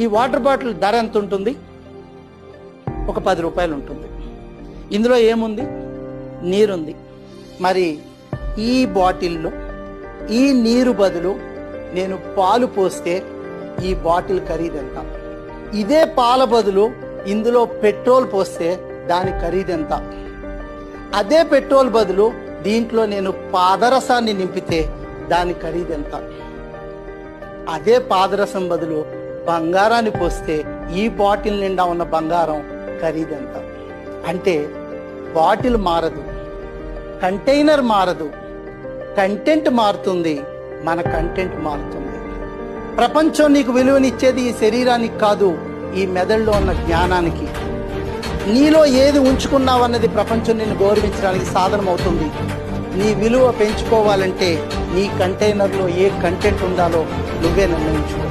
ఈ water bottle ధర ఎంత ఉంటుంది? ఒక పది రూపాయలు ఉంటుంది. ఇందులో ఏముంది? నీరుంది. మరి ఈ బాటిల్లో ఈ నీరు బదులు నేను పాలు పోస్తే ఈ బాటిల్ ఖరీదు ఎంత ఇదే పాల బదులు ఇందులో పెట్రోల్ పోస్తే దాని ఖరీదు ఎంత అదే పెట్రోల్ బదులు దీంట్లో నేను పాదరసాన్ని నింపితే దాని ఖరీదు ఎంత అదే పాదరసం బదులు బంగారాన్ని పోస్తే ఈ బాటిల్ నిండా ఉన్న బంగారం ఖరీదంత అంటే బాటిల్ మారదు కంటైనర్ మారదు కంటెంట్ మారుతుంది మన కంటెంట్ మారుతుంది. ప్రపంచం నీకు విలువనిచ్చేది ఈ శరీరానికి కాదు ఈ మెదడులో ఉన్న జ్ఞానానికి. నీలో ఏది ఉంచుకున్నావన్నది ప్రపంచం నిన్ను గౌరవించడానికి సాధనం అవుతుంది నీ విలువ పెంచుకోవాలంటే నీ కంటైనర్లో ఏ కంటెంట్ ఉండాలో నువ్వే నిర్ణయించుకో.